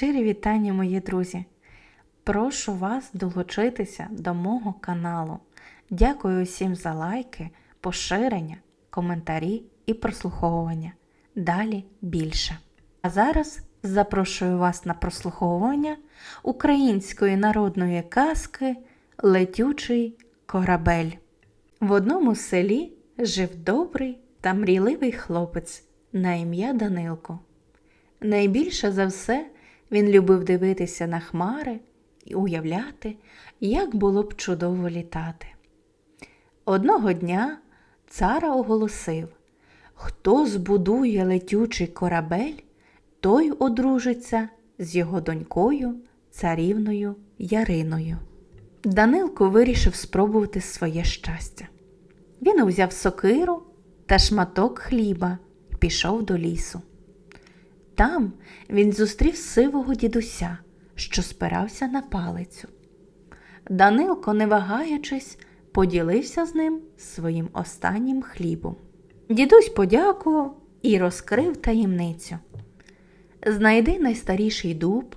Щирі вітання, мої друзі! Прошу вас долучитися до мого каналу. Дякую усім за лайки, поширення, коментарі і прослуховування. Далі більше. А зараз запрошую вас на прослуховування української народної казки Летючий корабель. В одному селі жив добрий та мрійливий хлопець на ім'я Данилко. Найбільше за все він любив дивитися на хмари і уявляти, як було б чудово літати. Одного дня цара оголосив, хто збудує летючий корабель, той одружиться з його донькою, царівною Яриною. Данилко вирішив спробувати своє щастя. Він узяв сокиру та шматок хліба і пішов до лісу. Там він зустрів сивого дідуся, що спирався на палицю. Данилко, не вагаючись, поділився з ним своїм останнім хлібом. Дідусь подякував і розкрив таємницю. Знайди найстаріший дуб,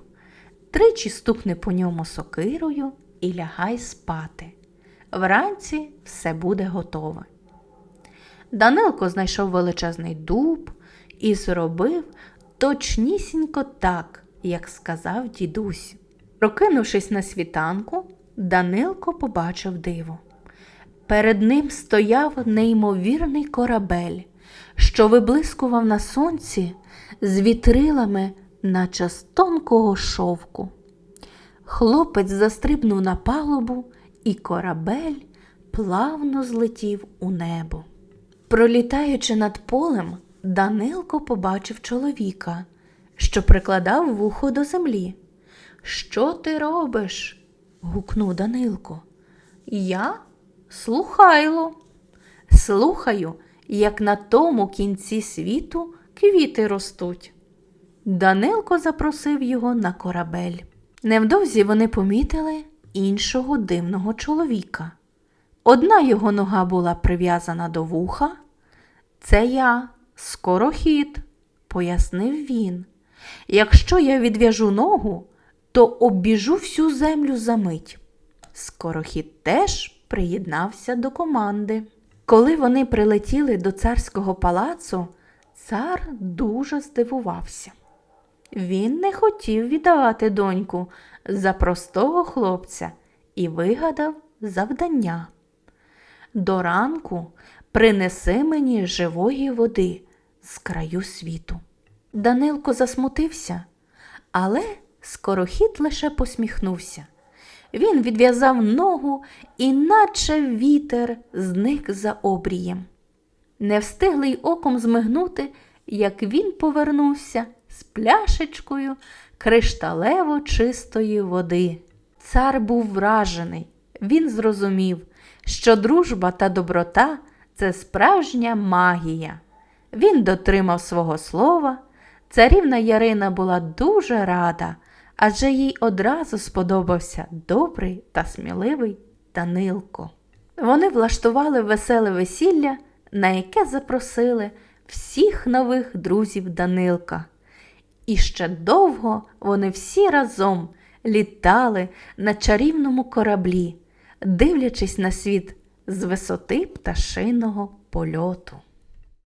тричі стукни по ньому сокирою і лягай спати. Вранці все буде готове. Данилко знайшов величезний дуб і зробив точнісінько так, як сказав дідусь. Прокинувшись на світанку, Данилко побачив диво. Перед ним стояв неймовірний корабель, що виблискував на сонці з вітрилами, наче з тонкого шовку. Хлопець застрибнув на палубу, і корабель плавно злетів у небо. Пролітаючи над полем, Данилко побачив чоловіка, що прикладав вухо до землі. Що ти робиш? гукнув Данилко. Я слухайло. Слухаю, як на тому кінці світу квіти ростуть. Данилко запросив його на корабель. Невдовзі вони помітили іншого дивного чоловіка. Одна його нога була прив'язана до вуха. Це я, скорохід, пояснив він. Якщо я відв'яжу ногу, то обіжу всю землю за мить. Скорохід теж приєднався до команди. Коли вони прилетіли до царського палацу, цар дуже здивувався. Він не хотів віддавати доньку за простого хлопця і вигадав завдання. До ранку принеси мені живої води з краю світу. Данилко засмутився, але скорохід лише посміхнувся. Він відв'язав ногу і, наче вітер, зник за обрієм. Не встигли й оком змигнути, як він повернувся з пляшечкою кришталево чистої води. Цар був вражений. Він зрозумів, що дружба та доброта це справжня магія. Він дотримав свого слова. Царівна Ярина була дуже рада, адже їй одразу сподобався добрий та сміливий Данилко. Вони влаштували веселе весілля, на яке запросили всіх нових друзів Данилка. І ще довго вони всі разом літали на чарівному кораблі, дивлячись на світ з висоти пташиного польоту.